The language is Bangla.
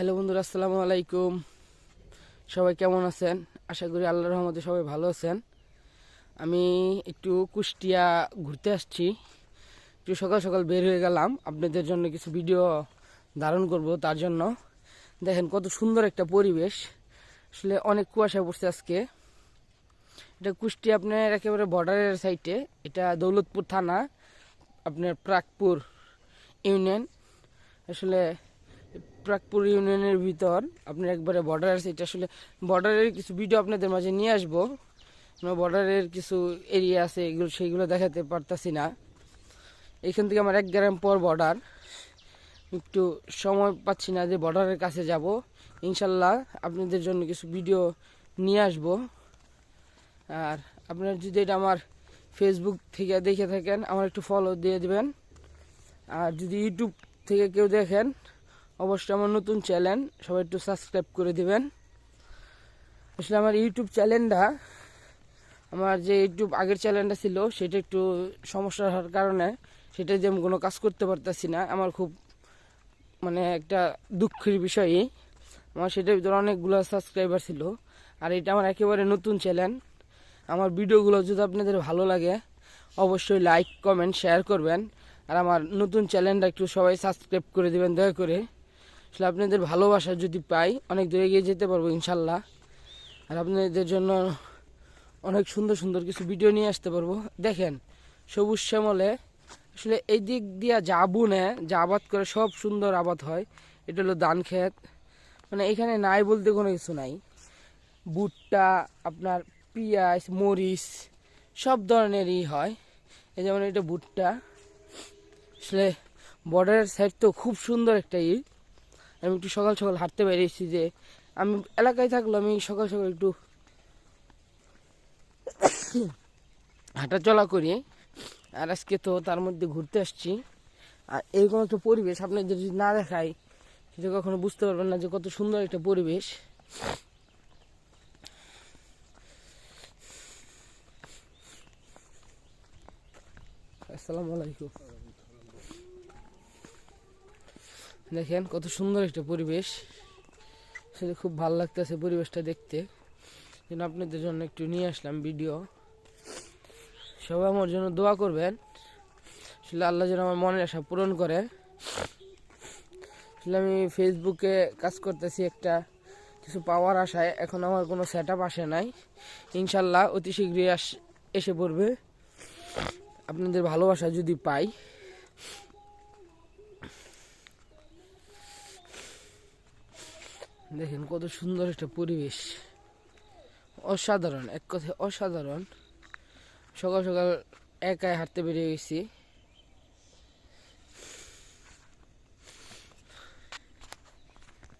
হ্যালো বন্ধুরা, আসসালামু আলাইকুম। সবাই কেমন আছেন? আশা করি আল্লাহ রহমতে সবাই ভালো আছেন। আমি একটু কুষ্টিয়া ঘুরতে আসছি। একটু সকাল সকাল বের হয়ে গেলাম। আপনাদের জন্য কিছু ভিডিও ধারণ করব তার জন্য। দেখেন কত সুন্দর একটা পরিবেশ। আসলে অনেক কুয়াশা পড়ছে আজকে। এটা কুষ্টিয়া আপনার একেবারে বর্ডারের সাইডে এটা দৌলতপুর থানা, আপনার প্রাকপুর ইউনিয়ন। আসলে প্রাকপুর ইউনিয়নের ভিতর আপনার একবারে বর্ডার আছে, এটা আসলে বর্ডারের কিছু ভিডিও আপনাদের মাঝে নিয়ে আসব। বর্ডারের কিছু এরিয়া আছে, এগুলো, সেইগুলো দেখাতে পারতাছি না। এখান থেকে আমার এক গ্রাম পর বর্ডার একটু সময় পাচ্ছি না যে বর্ডারের কাছে যাব। ইনশাল্লাহ আপনাদের জন্য কিছু ভিডিও নিয়ে আসব। আর আপনার যদি এটা আমার ফেসবুক থেকে দেখে থাকেন, আমার একটু ফলো দিয়ে দেবেন। আর যদি ইউটিউব থেকে কেউ দেখেন অবশ্যই আমার নতুন চ্যানেল, সবাই একটু সাবস্ক্রাইব করে দিবেন। আসলে আমার ইউটিউব চ্যানেলটা, আমার যে ইউটিউব আগের চ্যানেলটা ছিল, সেটা একটু সমস্যা হওয়ার কারণে সেটা যে আমি কোনো কাজ করতে পারতেছি না। আমার খুব মানে একটা দুঃখের বিষয়ই আমার সেটার ভিতরে অনেকগুলো সাবস্ক্রাইবার ছিল, আর এটা আমার একেবারে নতুন চ্যানেল। আমার ভিডিওগুলো যদি আপনাদের ভালো লাগে, অবশ্যই লাইক কমেন্ট শেয়ার করবেন। আর আমার নতুন চ্যানেলটা একটু সবাই সাবস্ক্রাইব করে দেবেন, দয়া করে। আসলে আপনাদের ভালোবাসা যদি পাই, অনেক দূরে এগিয়ে যেতে পারব, ইনশাল্লাহ। আর আপনাদের জন্য অনেক সুন্দর সুন্দর কিছু ভিডিও নিয়ে আসতে পারব। দেখেন, সবুজ শ্যামলে আসলে এই দিক দিয়া যা বুনে যা আবাদ করে সব সুন্দর আবাদ হয়, এটা হলো ধান ক্ষেত। মানে এখানে নাই বলতে কোনো কিছু নাই। ভুট্টা, আপনার পিঁয়াজ, মরিচ, সব ধরনেরই হয়। এই যেমন এটা ভুট্টা। আসলে বর্ডারের সাইড তো খুব সুন্দর একটা ই আমি একটু সকাল সকাল হাঁটতে বেরিয়েছি যে আমি এলাকায় থাকলে আমি সকাল সকাল একটু হাঁটা চলা করি। আর আজকে তো তার মধ্যে ঘুরতে আসছি। আর এরকম একটা পরিবেশ আপনাদের যদি না দেখাই, সেটা কখনো বুঝতে পারবেন না যে কত সুন্দর একটা পরিবেশ। আসসালামু আলাইকুম। দেখেন, কত সুন্দর একটা পরিবেশ। সেটা খুব ভালো লাগতেছে পরিবেশটা দেখতে। যেন আপনাদের জন্য একটু নিয়ে আসলাম ভিডিও। সবাই আমার জন্য দোয়া করবেন। আসলে আল্লাহ যেন আমার মনের আশা পূরণ করে। আসলে আমি ফেসবুকে কাজ করতেছি একটা কিছু পাওয়ার আশায়। এখন আমার কোনো সেট আপ আসে নাই। ইনশাল্লাহ অতি শীঘ্রই আস এসে পড়বে। আপনাদের ভালোবাসা যদি পাই। দেখেন কত সুন্দর একটা পরিবেশ। অসাধারণ, এক কথায় অসাধারণ। সকাল সকাল একাই হাঁটতে বেরিয়ে গেছি।